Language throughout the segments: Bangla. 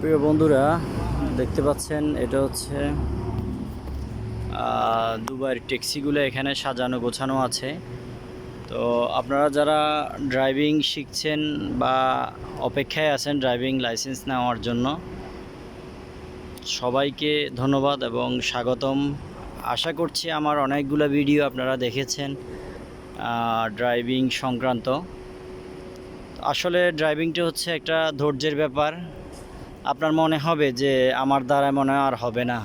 প্রিয় বন্ধুরা, দেখতে পাচ্ছেন, এটা হচ্ছে দুবাইয়ের ট্যাক্সিগুলো এখানে সাজানো গোছানো আছে। তো আপনারা যারা ড্রাইভিং শিখছেন বা অপেক্ষায় আছেন ড্রাইভিং লাইসেন্স নেওয়ার জন্য, সবাইকে ধন্যবাদ এবং স্বাগতম। আশা করছি আমার অনেকগুলো ভিডিও আপনারা দেখেছেন ড্রাইভিং সংক্রান্ত। আসলে ড্রাইভিংটা হচ্ছে একটা ধৈর্যের ব্যাপার। আপনার মনে হবে যে আমার দ্বারা মনে আর হবে না,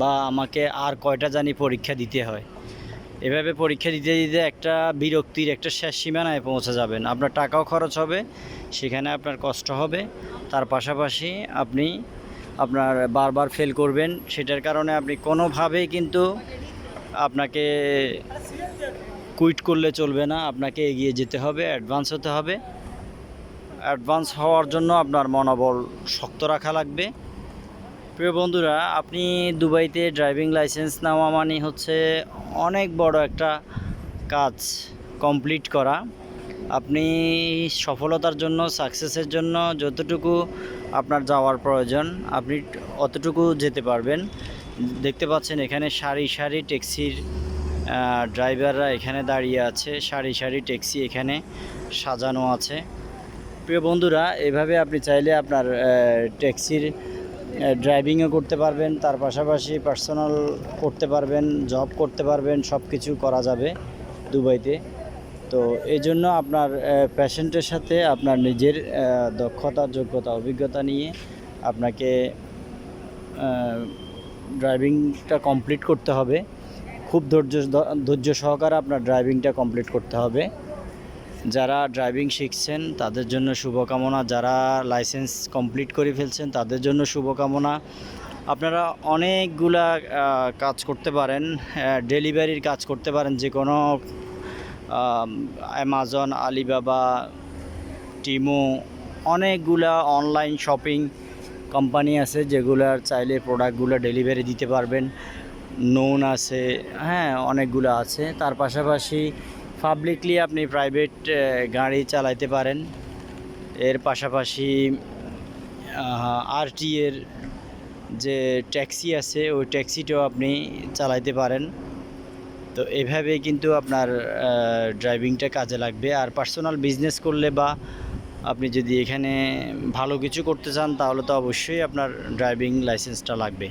বা আমাকে আর কয়টা জানি পরীক্ষা দিতে হয়। এভাবে পরীক্ষা দিতে দিতে একটা বিরক্তির একটা শেষ সীমানায় পৌঁছে যাবেন। আপনার টাকাও খরচ হবে, সেখানে আপনার কষ্ট হবে। তার পাশাপাশি আপনি আপনার বারবার ফেল করবেন, সেটার কারণে আপনি কোনোভাবেই কিন্তু আপনাকে কুইট করলে চলবে না। আপনাকে এগিয়ে যেতে হবে অ্যাডভান্স হতে হবে। অ্যাডভান্স হওয়ার জন্য আপনার মনোবল শক্ত রাখা লাগবে। প্রিয় বন্ধুরা, আপনি দুবাইতে ড্রাইভিং লাইসেন্স নেওয়া মানে হচ্ছে অনেক বড় একটা কাজ কমপ্লিট করা। আপনি সফলতার জন্য, সাকসেসের জন্য যতটুকু আপনার যাওয়ার প্রয়োজন, আপনি অতটুকু যেতে পারবেন। দেখতে পাচ্ছেন এখানে সারি সারি ট্যাক্সির ড্রাইভাররা এখানে দাঁড়িয়ে আছে। সারি সারি ট্যাক্সি এখানে সাজানো আছে। প্রিয় বন্ধুরা, এভাবে আপনি চাইলে আপনার ট্যাক্সির ড্রাইভিংও করতে পারবেন, তার পাশাপাশি পার্সোনাল করতে পারবেন, জব করতে পারবেন সব কিছু করা যাবে দুবাইতে। তো এই জন্য আপনার প্যাশেন্টের সাথে আপনার নিজের দক্ষতা, যোগ্যতা, অভিজ্ঞতা নিয়ে আপনাকে ড্রাইভিংটা কমপ্লিট করতে হবে। খুব ধৈর্য ধৈর্য সহকারে আপনার ড্রাইভিংটা কমপ্লিট করতে হবে। যারা ড্রাইভিং শিখছেন, তাদের জন্য শুভকামনা। যারা লাইসেন্স কমপ্লিট করে ফেলছেন, তাদের জন্য শুভকামনা। আপনারা অনেকগুলা কাজ করতে পারেন ডেলিভারির কাজ করতে পারেন যে কোনো অ্যামাজন আলিবাবা টিমো অনেকগুলা অনলাইন শপিং কোম্পানি আছে, যেগুলার চাইলে প্রোডাক্টগুলো ডেলিভারি দিতে পারবেন। নোন আছে হ্যাঁ অনেকগুলো আছে। তার পাশাপাশি পাবলিকলি আপনি প্রাইভেট গাড়ি চালাইতে পারেন। এর পাশাপাশি আরটি এর যে ট্যাক্সি আছে, ওই ট্যাক্সিটাও আপনি চালাইতে পারেন। তো এভাবে কিন্তু আপনার ড্রাইভিংটা কাজে লাগবে। আর পার্সোনাল বিজনেস করলে বা আপনি যদি এখানে ভালো কিছু করতে চান, তাহলে তো অবশ্যই আপনার ড্রাইভিং লাইসেন্সটা লাগবে।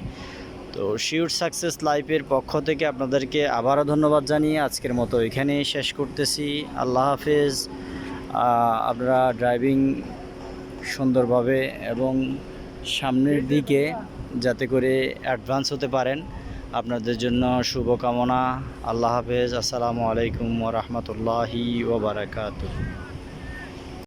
তো শিওর সাকসেস লাইফের পক্ষ থেকে আপনাদেরকে আবারও ধন্যবাদ জানিয়ে আজকের মতো এখানেই শেষ করতেছি। আল্লাহ হাফেজ। আপনারা ড্রাইভিং সুন্দরভাবে এবং সামনের দিকে যাতে করে অ্যাডভান্স হতে পারেন। আপনাদের জন্য শুভকামনা। আল্লাহ হাফেজ। আসসালামু আলাইকুম ওরহমতুল্লাহি ওবরাকাতুহ